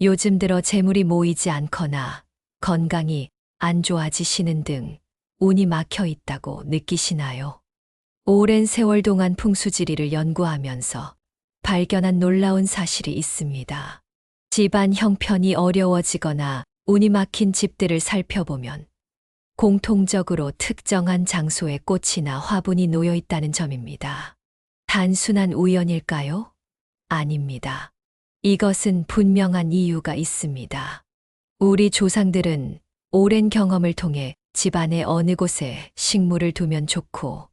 요즘 들어 재물이 모이지 않거나 건강이 안 좋아지시는 등 운이 막혀 있다고 느끼시나요? 오랜 세월 동안 풍수지리를 연구하면서 발견한 놀라운 사실이 있습니다. 집안 형편이 어려워지거나 운이 막힌 집들을 살펴보면 공통적으로 특정한 장소에 꽃이나 화분이 놓여 있다는 점입니다. 단순한 우연일까요? 아닙니다. 이것은 분명한 이유가 있습니다. 우리 조상들은 오랜 경험을 통해 집안의 어느 곳에 식물을 두면 좋고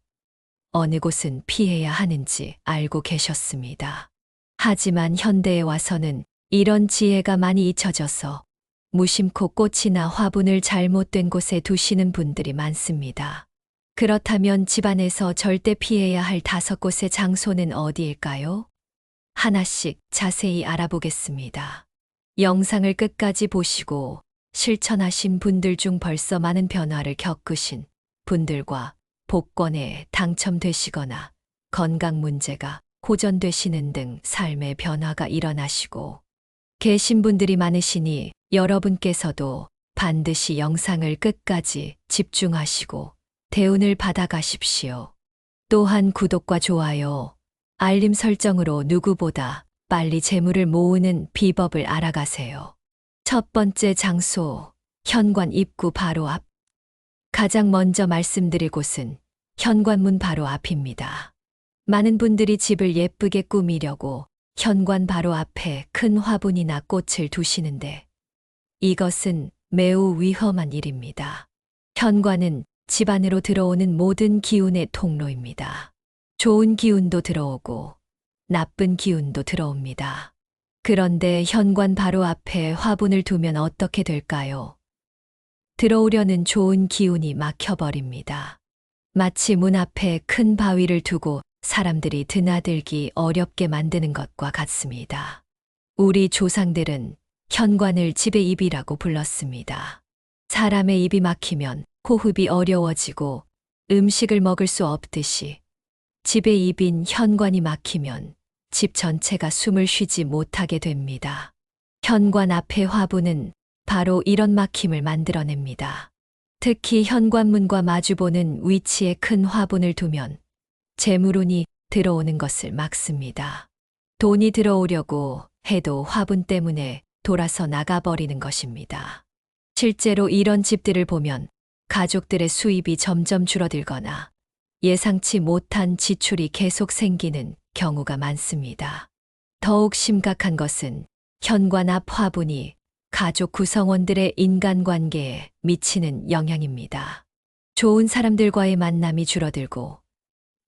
어느 곳은 피해야 하는지 알고 계셨습니다. 하지만 현대에 와서는 이런 지혜가 많이 잊혀져서 무심코 꽃이나 화분을 잘못된 곳에 두시는 분들이 많습니다. 그렇다면 집안에서 절대 피해야 할 다섯 곳의 장소는 어디일까요? 하나씩 자세히 알아보겠습니다. 영상을 끝까지 보시고 실천하신 분들 중 벌써 많은 변화를 겪으신 분들과 복권에 당첨되시거나 건강 문제가 호전되시는 등 삶의 변화가 일어나시고 계신 분들이 많으시니 여러분께서도 반드시 영상을 끝까지 집중하시고 대운을 받아가십시오. 또한 구독과 좋아요, 알림 설정으로 누구보다 빨리 재물을 모으는 비법을 알아가세요. 첫 번째 장소, 현관 입구 바로 앞. 가장 먼저 말씀드릴 곳은 현관문 바로 앞입니다. 많은 분들이 집을 예쁘게 꾸미려고 현관 바로 앞에 큰 화분이나 꽃을 두시는데 이것은 매우 위험한 일입니다. 현관은 집 안으로 들어오는 모든 기운의 통로입니다. 좋은 기운도 들어오고 나쁜 기운도 들어옵니다. 그런데 현관 바로 앞에 화분을 두면 어떻게 될까요? 들어오려는 좋은 기운이 막혀버립니다. 마치 문 앞에 큰 바위를 두고 사람들이 드나들기 어렵게 만드는 것과 같습니다. 우리 조상들은 현관을 집의 입이라고 불렀습니다. 사람의 입이 막히면 호흡이 어려워지고 음식을 먹을 수 없듯이 집의 입인 현관이 막히면 집 전체가 숨을 쉬지 못하게 됩니다. 현관 앞의 화분은 바로 이런 막힘을 만들어냅니다. 특히 현관문과 마주보는 위치에 큰 화분을 두면 재물운이 들어오는 것을 막습니다. 돈이 들어오려고 해도 화분 때문에 돌아서 나가버리는 것입니다. 실제로 이런 집들을 보면 가족들의 수입이 점점 줄어들거나 예상치 못한 지출이 계속 생기는 경우가 많습니다. 더욱 심각한 것은 현관 앞 화분이 가족 구성원들의 인간관계에 미치는 영향입니다. 좋은 사람들과의 만남이 줄어들고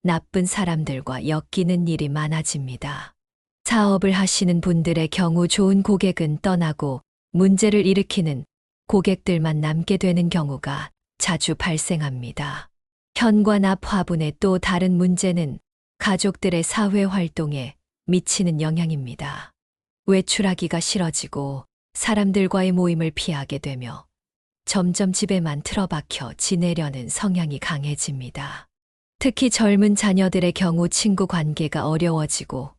나쁜 사람들과 엮이는 일이 많아집니다. 사업을 하시는 분들의 경우 좋은 고객은 떠나고 문제를 일으키는 고객들만 남게 되는 경우가 자주 발생합니다. 현관 앞 화분의 또 다른 문제는 가족들의 사회 활동에 미치는 영향입니다. 외출하기가 싫어지고 사람들과의 모임을 피하게 되며 점점 집에만 틀어박혀 지내려는 성향이 강해집니다. 특히 젊은 자녀들의 경우 친구 관계가 어려워지고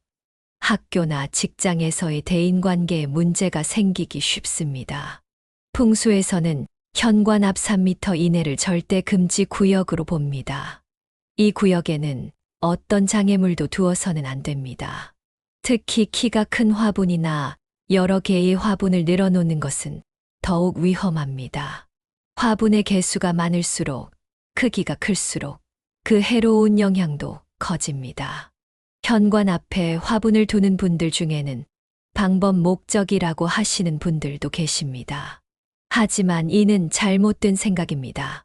학교나 직장에서의 대인 관계에 문제가 생기기 쉽습니다. 풍수에서는 현관 앞 3m 이내를 절대 금지 구역으로 봅니다. 이 구역에는 어떤 장애물도 두어서는 안 됩니다. 특히 키가 큰 화분이나 여러 개의 화분을 늘어놓는 것은 더욱 위험합니다. 화분의 개수가 많을수록 크기가 클수록 그 해로운 영향도 커집니다. 현관 앞에 화분을 두는 분들 중에는 방법 목적이라고 하시는 분들도 계십니다. 하지만 이는 잘못된 생각입니다.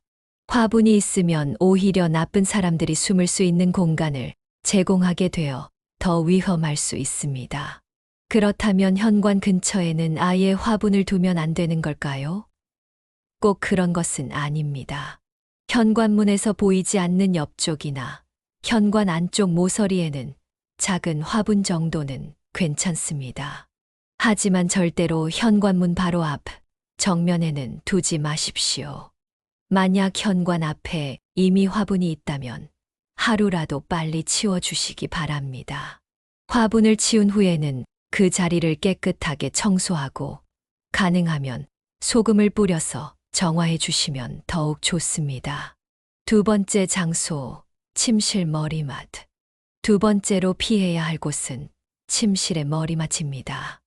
화분이 있으면 오히려 나쁜 사람들이 숨을 수 있는 공간을 제공하게 되어 더 위험할 수 있습니다. 그렇다면 현관 근처에는 아예 화분을 두면 안 되는 걸까요? 꼭 그런 것은 아닙니다. 현관문에서 보이지 않는 옆쪽이나 현관 안쪽 모서리에는 작은 화분 정도는 괜찮습니다. 하지만 절대로 현관문 바로 앞, 정면에는 두지 마십시오. 만약 현관 앞에 이미 화분이 있다면 하루라도 빨리 치워주시기 바랍니다. 화분을 치운 후에는 그 자리를 깨끗하게 청소하고 가능하면 소금을 뿌려서 정화해 주시면 더욱 좋습니다. 두 번째 장소, 침실 머리맡. 두 번째로 피해야 할 곳은 침실의 머리맡입니다.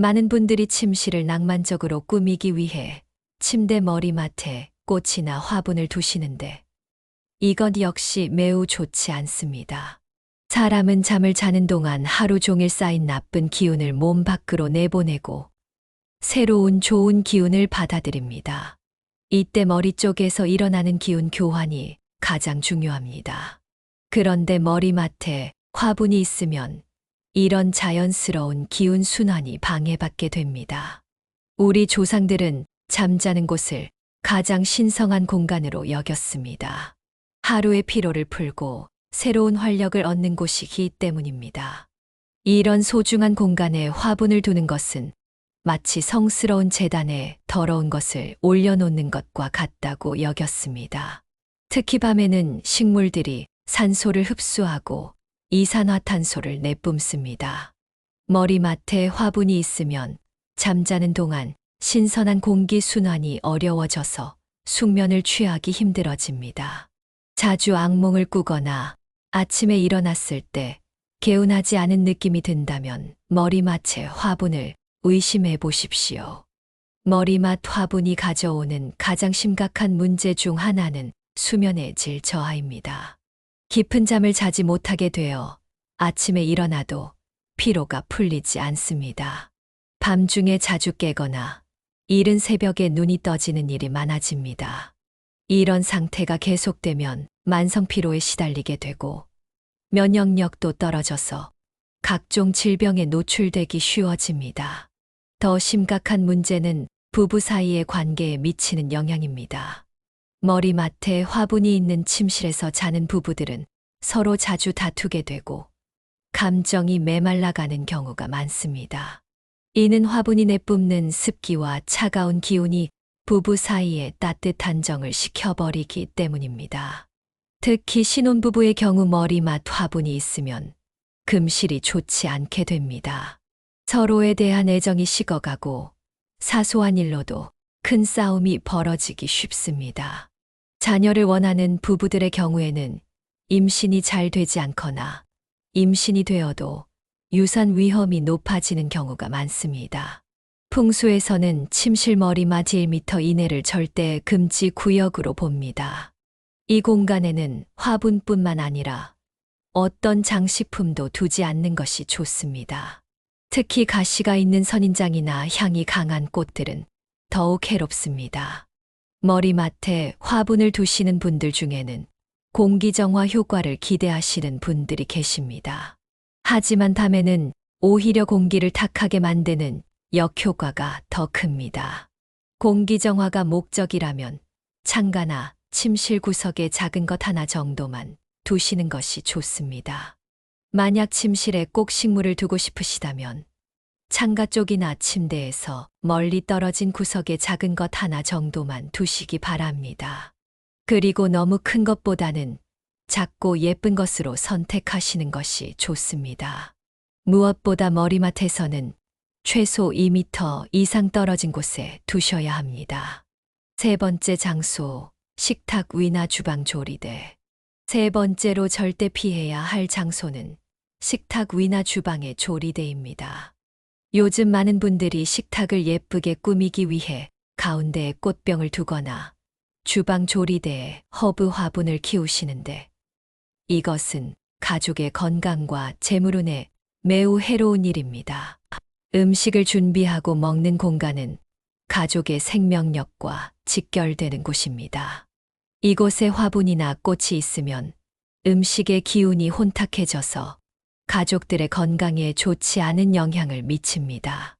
많은 분들이 침실을 낭만적으로 꾸미기 위해 침대 머리맡에 꽃이나 화분을 두시는데 이것 역시 매우 좋지 않습니다. 사람은 잠을 자는 동안 하루 종일 쌓인 나쁜 기운을 몸 밖으로 내보내고 새로운 좋은 기운을 받아들입니다. 이때 머리 쪽에서 일어나는 기운 교환이 가장 중요합니다. 그런데 머리맡에 화분이 있으면 이런 자연스러운 기운 순환이 방해받게 됩니다. 우리 조상들은 잠자는 곳을 가장 신성한 공간으로 여겼습니다. 하루의 피로를 풀고 새로운 활력을 얻는 곳이기 때문입니다. 이런 소중한 공간에 화분을 두는 것은 마치 성스러운 재단에 더러운 것을 올려놓는 것과 같다고 여겼습니다. 특히 밤에는 식물들이 산소를 흡수하고 이산화탄소를 내뿜습니다. 머리맡에 화분이 있으면 잠자는 동안 신선한 공기 순환이 어려워져서 숙면을 취하기 힘들어집니다. 자주 악몽을 꾸거나 아침에 일어났을 때 개운하지 않은 느낌이 든다면 머리맡에 화분을 의심해 보십시오. 머리맡 화분이 가져오는 가장 심각한 문제 중 하나는 수면의 질 저하입니다. 깊은 잠을 자지 못하게 되어 아침에 일어나도 피로가 풀리지 않습니다. 밤중에 자주 깨거나 이른 새벽에 눈이 떠지는 일이 많아집니다. 이런 상태가 계속되면 만성 피로에 시달리게 되고 면역력도 떨어져서 각종 질병에 노출되기 쉬워집니다. 더 심각한 문제는 부부 사이의 관계에 미치는 영향입니다. 머리맡에 화분이 있는 침실에서 자는 부부들은 서로 자주 다투게 되고 감정이 메말라가는 경우가 많습니다. 이는 화분이 내뿜는 습기와 차가운 기운이 부부 사이에 따뜻한 정을 식혀버리기 때문입니다. 특히 신혼부부의 경우 머리맡 화분이 있으면 금실이 좋지 않게 됩니다. 서로에 대한 애정이 식어가고 사소한 일로도 큰 싸움이 벌어지기 쉽습니다. 자녀를 원하는 부부들의 경우에는 임신이 잘 되지 않거나 임신이 되어도 유산 위험이 높아지는 경우가 많습니다. 풍수에서는 침실 머리맡 1m 이내를 절대 금지 구역으로 봅니다. 이 공간에는 화분뿐만 아니라 어떤 장식품도 두지 않는 것이 좋습니다. 특히 가시가 있는 선인장이나 향이 강한 꽃들은 더욱 해롭습니다. 머리맡에 화분을 두시는 분들 중에는 공기정화 효과를 기대하시는 분들이 계십니다. 하지만 밤에는 오히려 공기를 탁하게 만드는 역효과가 더 큽니다. 공기정화가 목적이라면 창가나 침실 구석에 작은 것 하나 정도만 두시는 것이 좋습니다. 만약 침실에 꼭 식물을 두고 싶으시다면 창가 쪽이나 침대에서 멀리 떨어진 구석에 작은 것 하나 정도만 두시기 바랍니다. 그리고 너무 큰 것보다는 작고 예쁜 것으로 선택하시는 것이 좋습니다. 무엇보다 머리맡에서는 최소 2m 이상 떨어진 곳에 두셔야 합니다. 세 번째 장소, 식탁 위나 주방 조리대. 세 번째로 절대 피해야 할 장소는 식탁 위나 주방의 조리대입니다. 요즘 많은 분들이 식탁을 예쁘게 꾸미기 위해 가운데에 꽃병을 두거나 주방 조리대에 허브 화분을 키우시는데 이것은 가족의 건강과 재물운에 매우 해로운 일입니다. 음식을 준비하고 먹는 공간은 가족의 생명력과 직결되는 곳입니다. 이곳에 화분이나 꽃이 있으면 음식의 기운이 혼탁해져서 가족들의 건강에 좋지 않은 영향을 미칩니다.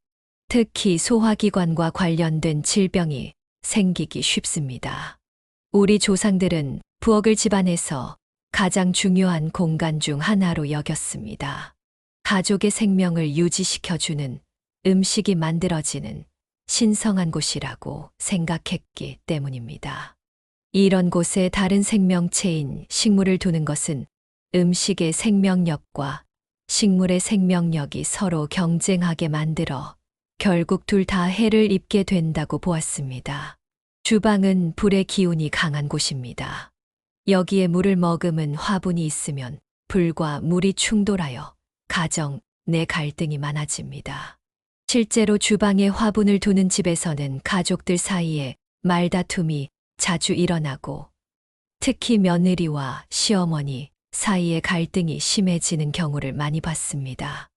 특히 소화기관과 관련된 질병이 생기기 쉽습니다. 우리 조상들은 부엌을 집안에서 가장 중요한 공간 중 하나로 여겼습니다. 가족의 생명을 유지시켜주는 음식이 만들어지는 신성한 곳이라고 생각했기 때문입니다. 이런 곳에 다른 생명체인 식물을 두는 것은 음식의 생명력과 식물의 생명력이 서로 경쟁하게 만들어 결국 둘 다 해를 입게 된다고 보았습니다. 주방은 불의 기운이 강한 곳입니다. 여기에 물을 머금은 화분이 있으면 불과 물이 충돌하여 가정 내 갈등이 많아집니다. 실제로 주방에 화분을 두는 집에서는 가족들 사이에 말다툼이 자주 일어나고 특히 며느리와 시어머니 사이에 갈등이 심해지는 경우를 많이 봤습니다.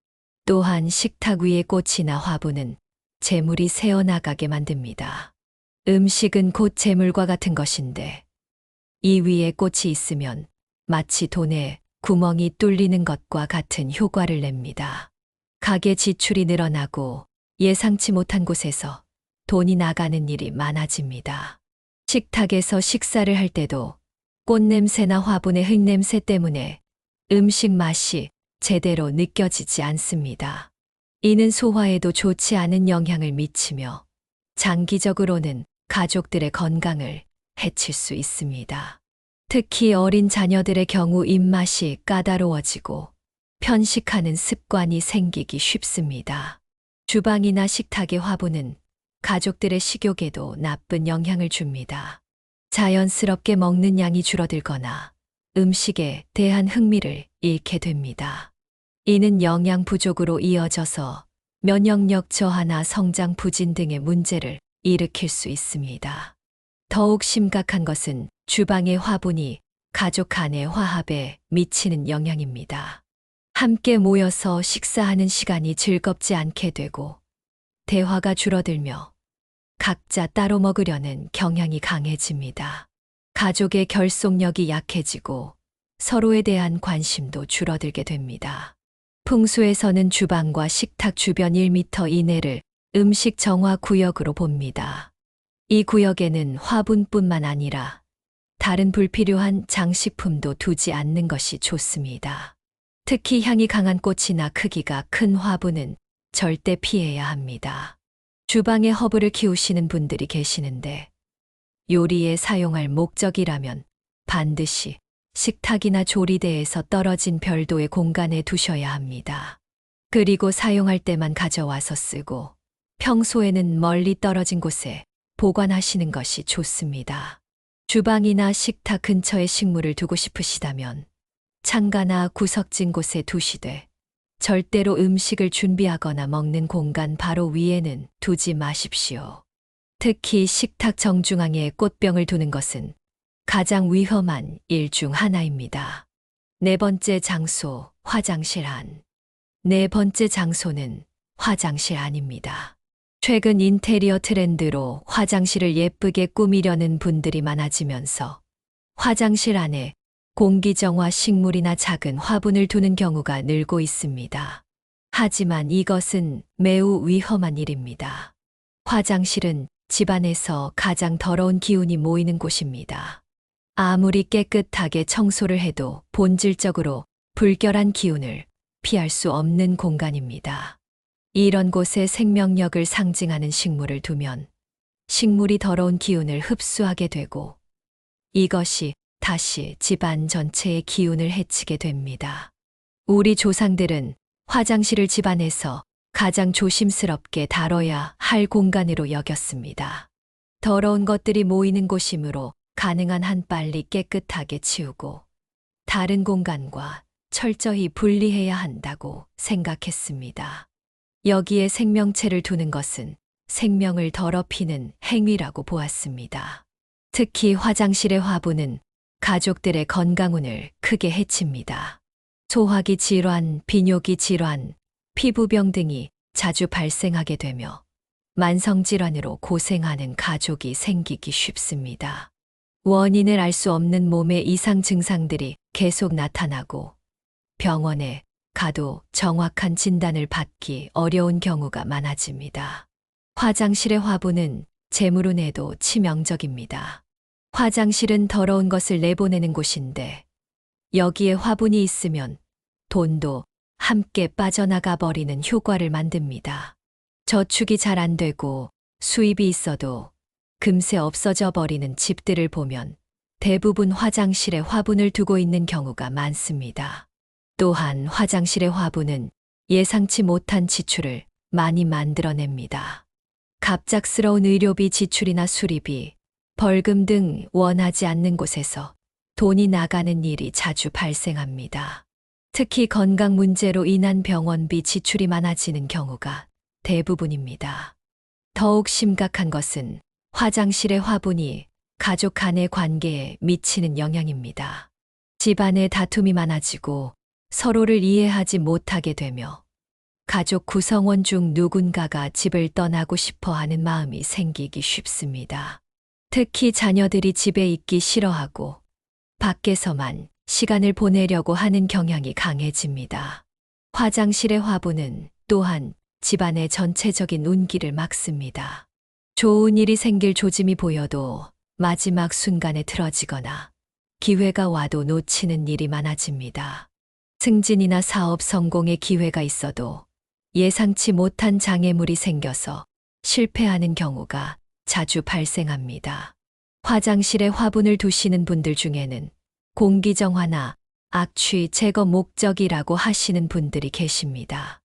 또한 식탁 위의 꽃이나 화분은 재물이 새어나가게 만듭니다. 음식은 곧 재물과 같은 것인데 이 위에 꽃이 있으면 마치 돈에 구멍이 뚫리는 것과 같은 효과를 냅니다. 가게 지출이 늘어나고 예상치 못한 곳에서 돈이 나가는 일이 많아집니다. 식탁에서 식사를 할 때도 꽃냄새나 화분의 흙냄새 때문에 음식 맛이 제대로 느껴지지 않습니다. 이는 소화에도 좋지 않은 영향을 미치며 장기적으로는 가족들의 건강을 해칠 수 있습니다. 특히 어린 자녀들의 경우 입맛이 까다로워지고 편식하는 습관이 생기기 쉽습니다. 주방이나 식탁의 화분은 가족들의 식욕에도 나쁜 영향을 줍니다. 자연스럽게 먹는 양이 줄어들거나 음식에 대한 흥미를 잃게 됩니다. 이는 영양 부족으로 이어져서 면역력 저하나 성장 부진 등의 문제를 일으킬 수 있습니다. 더욱 심각한 것은 주방의 화분이 가족 간의 화합에 미치는 영향입니다. 함께 모여서 식사하는 시간이 즐겁지 않게 되고 대화가 줄어들며 각자 따로 먹으려는 경향이 강해집니다. 가족의 결속력이 약해지고 서로에 대한 관심도 줄어들게 됩니다. 풍수에서는 주방과 식탁 주변 1m 이내를 음식 정화 구역으로 봅니다. 이 구역에는 화분뿐만 아니라 다른 불필요한 장식품도 두지 않는 것이 좋습니다. 특히 향이 강한 꽃이나 크기가 큰 화분은 절대 피해야 합니다. 주방에 허브를 키우시는 분들이 계시는데 요리에 사용할 목적이라면 반드시 식탁이나 조리대에서 떨어진 별도의 공간에 두셔야 합니다. 그리고 사용할 때만 가져와서 쓰고 평소에는 멀리 떨어진 곳에 보관하시는 것이 좋습니다. 주방이나 식탁 근처에 식물을 두고 싶으시다면 창가나 구석진 곳에 두시되 절대로 음식을 준비하거나 먹는 공간 바로 위에는 두지 마십시오. 특히 식탁 정중앙에 꽃병을 두는 것은 가장 위험한 일 중 하나입니다. 네 번째 장소, 화장실 안. 네 번째 장소는 화장실 안입니다. 최근 인테리어 트렌드로 화장실을 예쁘게 꾸미려는 분들이 많아지면서 화장실 안에 공기정화 식물이나 작은 화분을 두는 경우가 늘고 있습니다. 하지만 이것은 매우 위험한 일입니다. 화장실은 집안에서 가장 더러운 기운이 모이는 곳입니다. 아무리 깨끗하게 청소를 해도 본질적으로 불결한 기운을 피할 수 없는 공간입니다. 이런 곳에 생명력을 상징하는 식물을 두면 식물이 더러운 기운을 흡수하게 되고 이것이 다시 집안 전체의 기운을 해치게 됩니다. 우리 조상들은 화장실을 집안에서 가장 조심스럽게 다뤄야 할 공간으로 여겼습니다. 더러운 것들이 모이는 곳이므로 가능한 한 빨리 깨끗하게 치우고 다른 공간과 철저히 분리해야 한다고 생각했습니다. 여기에 생명체를 두는 것은 생명을 더럽히는 행위라고 보았습니다. 특히 화장실의 화분은 가족들의 건강운을 크게 해칩니다. 소화기 질환, 비뇨기 질환, 피부병 등이 자주 발생하게 되며 만성질환으로 고생하는 가족이 생기기 쉽습니다. 원인을 알 수 없는 몸의 이상 증상들이 계속 나타나고 병원에 가도 정확한 진단을 받기 어려운 경우가 많아집니다. 화장실의 화분은 재물운에도 치명적입니다. 화장실은 더러운 것을 내보내는 곳인데 여기에 화분이 있으면 돈도 함께 빠져나가 버리는 효과를 만듭니다. 저축이 잘 안 되고 수입이 있어도 금세 없어져 버리는 집들을 보면 대부분 화장실에 화분을 두고 있는 경우가 많습니다. 또한 화장실의 화분은 예상치 못한 지출을 많이 만들어냅니다. 갑작스러운 의료비 지출이나 수리비, 벌금 등 원하지 않는 곳에서 돈이 나가는 일이 자주 발생합니다. 특히 건강 문제로 인한 병원비 지출이 많아지는 경우가 대부분입니다. 더욱 심각한 것은 화장실의 화분이 가족 간의 관계에 미치는 영향입니다. 집안에 다툼이 많아지고 서로를 이해하지 못하게 되며 가족 구성원 중 누군가가 집을 떠나고 싶어 하는 마음이 생기기 쉽습니다. 특히 자녀들이 집에 있기 싫어하고 밖에서만 시간을 보내려고 하는 경향이 강해집니다. 화장실의 화분은 또한 집안의 전체적인 운기를 막습니다. 좋은 일이 생길 조짐이 보여도 마지막 순간에 틀어지거나 기회가 와도 놓치는 일이 많아집니다. 승진이나 사업 성공의 기회가 있어도 예상치 못한 장애물이 생겨서 실패하는 경우가 자주 발생합니다. 화장실에 화분을 두시는 분들 중에는 공기정화나 악취 제거 목적이라고 하시는 분들이 계십니다.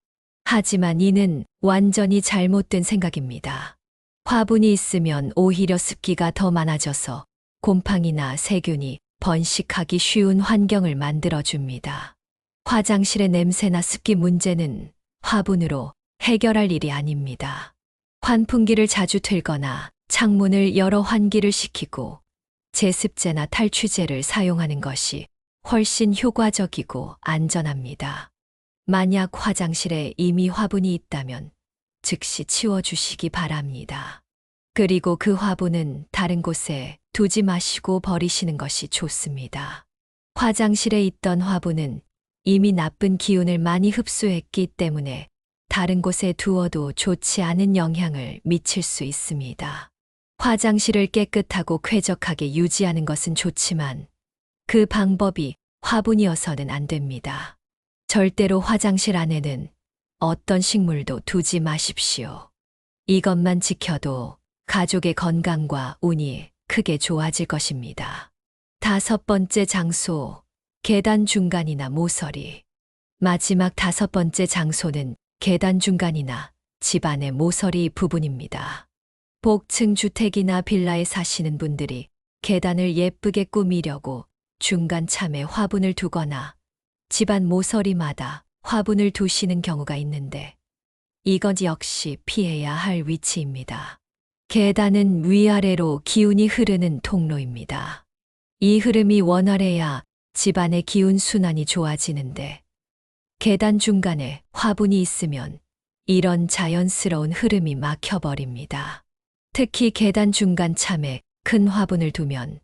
하지만 이는 완전히 잘못된 생각입니다. 화분이 있으면 오히려 습기가 더 많아져서 곰팡이나 세균이 번식하기 쉬운 환경을 만들어줍니다. 화장실의 냄새나 습기 문제는 화분으로 해결할 일이 아닙니다. 환풍기를 자주 틀거나 창문을 여러 환기를 시키고 제습제나 탈취제를 사용하는 것이 훨씬 효과적이고 안전합니다. 만약 화장실에 이미 화분이 있다면 즉시 치워주시기 바랍니다. 그리고 그 화분은 다른 곳에 두지 마시고 버리시는 것이 좋습니다. 화장실에 있던 화분은 이미 나쁜 기운을 많이 흡수했기 때문에 다른 곳에 두어도 좋지 않은 영향을 미칠 수 있습니다. 화장실을 깨끗하고 쾌적하게 유지하는 것은 좋지만 그 방법이 화분이어서는 안 됩니다. 절대로 화장실 안에는 어떤 식물도 두지 마십시오. 이것만 지켜도 가족의 건강과 운이 크게 좋아질 것입니다. 다섯 번째 장소, 계단 중간이나 모서리. 마지막 다섯 번째 장소는 계단 중간이나 집안의 모서리 부분입니다. 복층 주택이나 빌라에 사시는 분들이 계단을 예쁘게 꾸미려고 중간 참에 화분을 두거나 집안 모서리마다 화분을 두시는 경우가 있는데 이건 역시 피해야 할 위치입니다. 계단은 위아래로 기운이 흐르는 통로입니다. 이 흐름이 원활해야 집안의 기운 순환이 좋아지는데 계단 중간에 화분이 있으면 이런 자연스러운 흐름이 막혀버립니다. 특히 계단 중간 참에 큰 화분을 두면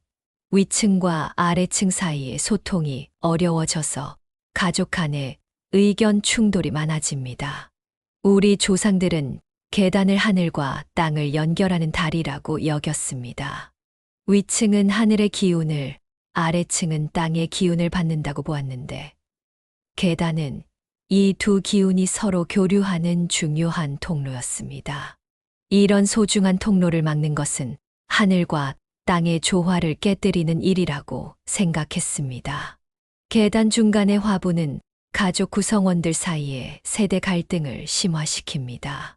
위층과 아래층 사이의 소통이 어려워져서 가족 간에 의견 충돌이 많아집니다. 우리 조상들은 계단을 하늘과 땅을 연결하는 다리라고 여겼습니다. 위층은 하늘의 기운을, 아래층은 땅의 기운을 받는다고 보았는데, 계단은 이 두 기운이 서로 교류하는 중요한 통로였습니다. 이런 소중한 통로를 막는 것은 하늘과 땅의 조화를 깨뜨리는 일이라고 생각했습니다. 계단 중간의 화분은 가족 구성원들 사이에 세대 갈등을 심화시킵니다.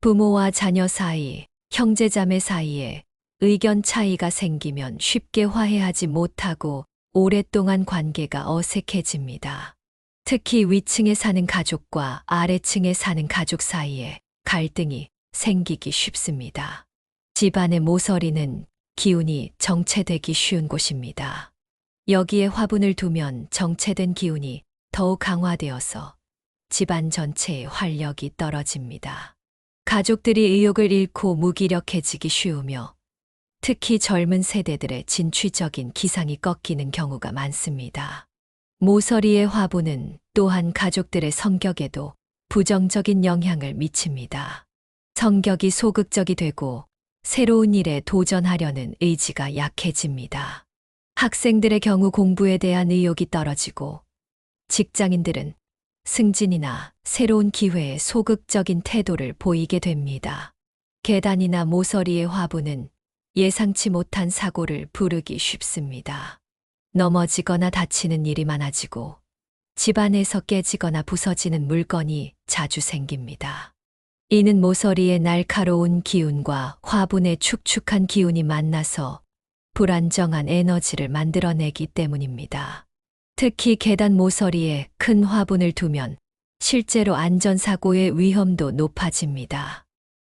부모와 자녀 사이, 형제자매 사이에 의견 차이가 생기면 쉽게 화해하지 못하고 오랫동안 관계가 어색해집니다. 특히 위층에 사는 가족과 아래층에 사는 가족 사이에 갈등이 생기기 쉽습니다. 집안의 모서리는 기운이 정체되기 쉬운 곳입니다. 여기에 화분을 두면 정체된 기운이 더욱 강화되어서 집안 전체의 활력이 떨어집니다. 가족들이 의욕을 잃고 무기력해지기 쉬우며 특히 젊은 세대들의 진취적인 기상이 꺾이는 경우가 많습니다. 모서리의 화분은 또한 가족들의 성격에도 부정적인 영향을 미칩니다. 성격이 소극적이 되고 새로운 일에 도전하려는 의지가 약해집니다. 학생들의 경우 공부에 대한 의욕이 떨어지고 직장인들은 승진이나 새로운 기회에 소극적인 태도를 보이게 됩니다. 계단이나 모서리의 화분은 예상치 못한 사고를 부르기 쉽습니다. 넘어지거나 다치는 일이 많아지고 집안에서 깨지거나 부서지는 물건이 자주 생깁니다. 이는 모서리의 날카로운 기운과 화분의 축축한 기운이 만나서 불안정한 에너지를 만들어내기 때문입니다. 특히 계단 모서리에 큰 화분을 두면 실제로 안전사고의 위험도 높아집니다.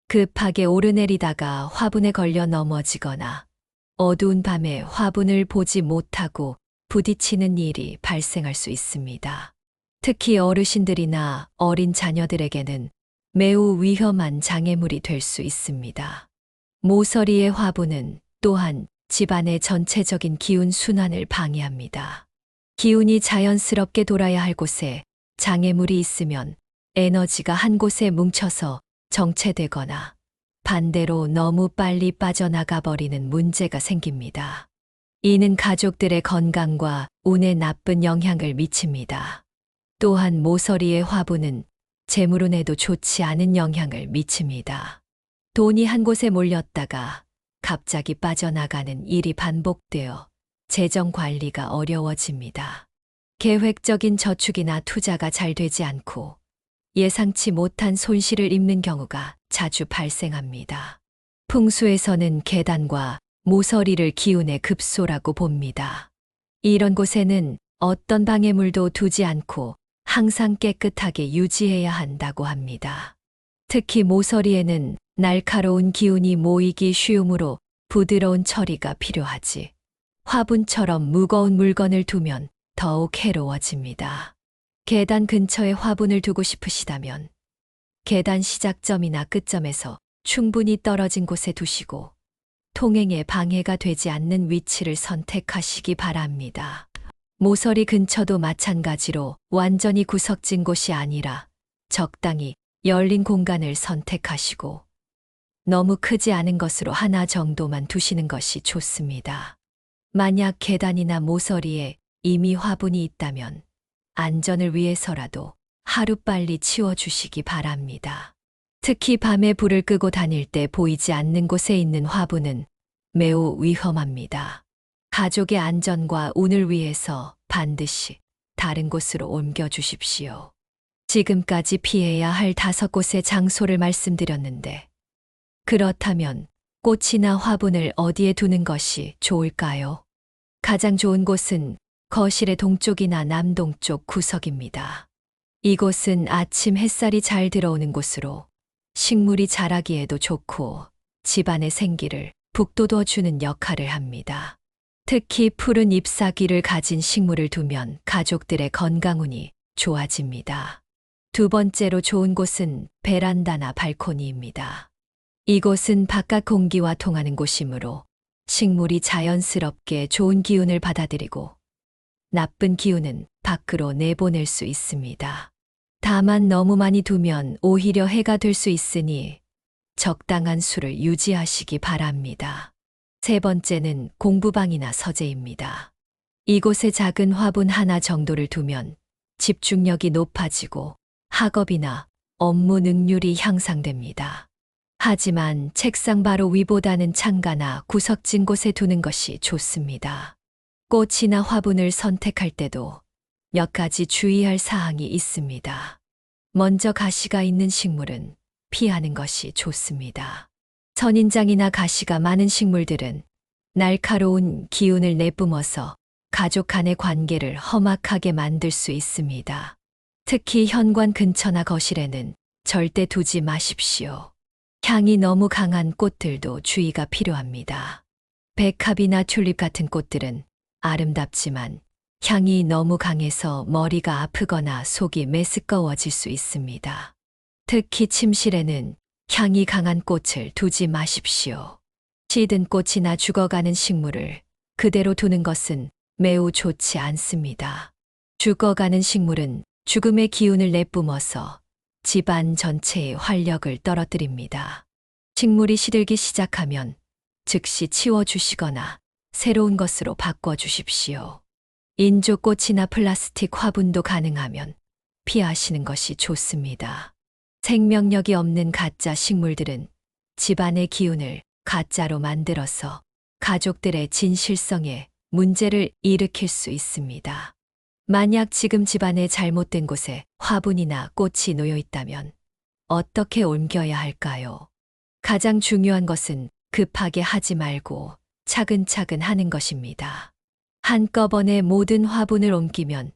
급하게 오르내리다가 화분에 걸려 넘어지거나 어두운 밤에 화분을 보지 못하고 부딪히는 일이 발생할 수 있습니다. 특히 어르신들이나 어린 자녀들에게는 매우 위험한 장애물이 될 수 있습니다. 모서리의 화분은 또한 집안의 전체적인 기운 순환을 방해합니다. 기운이 자연스럽게 돌아야 할 곳에 장애물이 있으면 에너지가 한 곳에 뭉쳐서 정체되거나 반대로 너무 빨리 빠져나가 버리는 문제가 생깁니다. 이는 가족들의 건강과 운에 나쁜 영향을 미칩니다. 또한 모서리의 화분은 재물운에도 좋지 않은 영향을 미칩니다. 돈이 한 곳에 몰렸다가 갑자기 빠져나가는 일이 반복되어 재정 관리가 어려워집니다. 계획적인 저축이나 투자가 잘 되지 않고 예상치 못한 손실을 입는 경우가 자주 발생합니다. 풍수에서는 계단과 모서리를 기운의 급소라고 봅니다. 이런 곳에는 어떤 방해물도 두지 않고 항상 깨끗하게 유지해야 한다고 합니다. 특히 모서리에는 날카로운 기운이 모이기 쉬우므로 부드러운 처리가 필요하지. 화분처럼 무거운 물건을 두면 더욱 해로워집니다. 계단 근처에 화분을 두고 싶으시다면 계단 시작점이나 끝점에서 충분히 떨어진 곳에 두시고 통행에 방해가 되지 않는 위치를 선택하시기 바랍니다. 모서리 근처도 마찬가지로 완전히 구석진 곳이 아니라 적당히 열린 공간을 선택하시고 너무 크지 않은 것으로 하나 정도만 두시는 것이 좋습니다. 만약 계단이나 모서리에 이미 화분이 있다면 안전을 위해서라도 하루빨리 치워주시기 바랍니다. 특히 밤에 불을 끄고 다닐 때 보이지 않는 곳에 있는 화분은 매우 위험합니다. 가족의 안전과 운을 위해서 반드시 다른 곳으로 옮겨 주십시오. 지금까지 피해야 할 다섯 곳의 장소를 말씀드렸는데, 그렇다면 꽃이나 화분을 어디에 두는 것이 좋을까요? 가장 좋은 곳은 거실의 동쪽이나 남동쪽 구석입니다. 이곳은 아침 햇살이 잘 들어오는 곳으로 식물이 자라기에도 좋고 집안의 생기를 북돋워 주는 역할을 합니다. 특히 푸른 잎사귀를 가진 식물을 두면 가족들의 건강운이 좋아집니다. 두 번째로 좋은 곳은 베란다나 발코니입니다. 이곳은 바깥 공기와 통하는 곳이므로 식물이 자연스럽게 좋은 기운을 받아들이고 나쁜 기운은 밖으로 내보낼 수 있습니다. 다만 너무 많이 두면 오히려 해가 될 수 있으니 적당한 수를 유지하시기 바랍니다. 세 번째는 공부방이나 서재입니다. 이곳에 작은 화분 하나 정도를 두면 집중력이 높아지고 학업이나 업무 능률이 향상됩니다. 하지만 책상 바로 위보다는 창가나 구석진 곳에 두는 것이 좋습니다. 꽃이나 화분을 선택할 때도 몇 가지 주의할 사항이 있습니다. 먼저 가시가 있는 식물은 피하는 것이 좋습니다. 선인장이나 가시가 많은 식물들은 날카로운 기운을 내뿜어서 가족 간의 관계를 험악하게 만들 수 있습니다. 특히 현관 근처나 거실에는 절대 두지 마십시오. 향이 너무 강한 꽃들도 주의가 필요합니다. 백합이나 튤립 같은 꽃들은 아름답지만 향이 너무 강해서 머리가 아프거나 속이 메스꺼워질 수 있습니다. 특히 침실에는 향이 강한 꽃을 두지 마십시오. 시든 꽃이나 죽어가는 식물을 그대로 두는 것은 매우 좋지 않습니다. 죽어가는 식물은 죽음의 기운을 내뿜어서 집안 전체의 활력을 떨어뜨립니다. 식물이 시들기 시작하면 즉시 치워주시거나 새로운 것으로 바꿔 주십시오. 인조꽃이나 플라스틱 화분도 가능하면 피하시는 것이 좋습니다. 생명력이 없는 가짜 식물들은 집안의 기운을 가짜로 만들어서 가족들의 진실성에 문제를 일으킬 수 있습니다. 만약 지금 집안의 잘못된 곳에 화분이나 꽃이 놓여 있다면 어떻게 옮겨야 할까요? 가장 중요한 것은 급하게 하지 말고 차근차근 하는 것입니다. 한꺼번에 모든 화분을 옮기면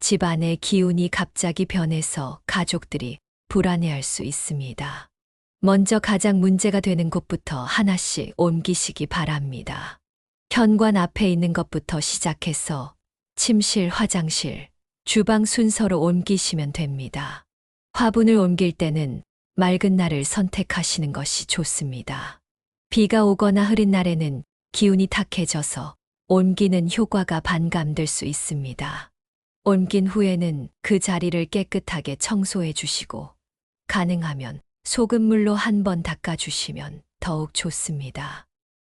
집안의 기운이 갑자기 변해서 가족들이 불안해할 수 있습니다. 먼저 가장 문제가 되는 곳부터 하나씩 옮기시기 바랍니다. 현관 앞에 있는 것부터 시작해서 침실, 화장실, 주방 순서로 옮기시면 됩니다. 화분을 옮길 때는 맑은 날을 선택하시는 것이 좋습니다. 비가 오거나 흐린 날에는 기운이 탁해져서 옮기는 효과가 반감될 수 있습니다. 옮긴 후에는 그 자리를 깨끗하게 청소해 주시고 가능하면 소금물로 한 번 닦아 주시면 더욱 좋습니다.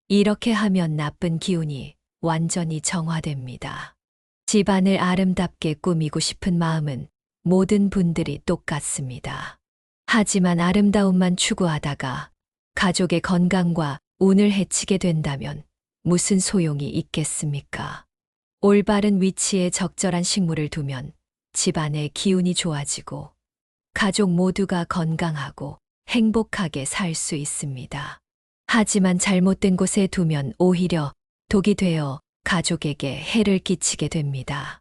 이렇게 하면 나쁜 기운이 완전히 정화됩니다. 집안을 아름답게 꾸미고 싶은 마음은 모든 분들이 똑같습니다. 하지만 아름다움만 추구하다가 가족의 건강과 운을 해치게 된다면 무슨 소용이 있겠습니까? 올바른 위치에 적절한 식물을 두면 집안의 기운이 좋아지고 가족 모두가 건강하고 행복하게 살 수 있습니다. 하지만 잘못된 곳에 두면 오히려 독이 되어 가족에게 해를 끼치게 됩니다.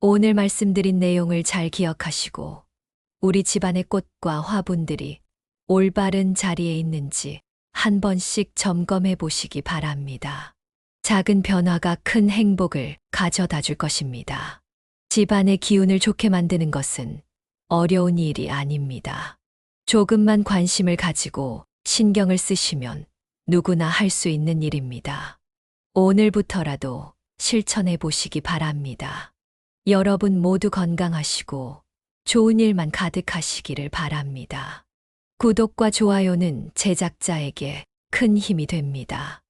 오늘 말씀드린 내용을 잘 기억하시고 우리 집안의 꽃과 화분들이 올바른 자리에 있는지 한 번씩 점검해 보시기 바랍니다. 작은 변화가 큰 행복을 가져다 줄 것입니다. 집안의 기운을 좋게 만드는 것은 어려운 일이 아닙니다. 조금만 관심을 가지고 신경을 쓰시면 누구나 할 수 있는 일입니다. 오늘부터라도 실천해 보시기 바랍니다. 여러분 모두 건강하시고 좋은 일만 가득하시기를 바랍니다. 구독과 좋아요는 제작자에게 큰 힘이 됩니다.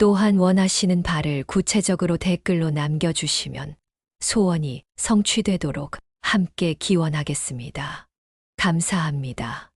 또한 원하시는 바를 구체적으로 댓글로 남겨주시면 소원이 성취되도록 함께 기원하겠습니다. 감사합니다.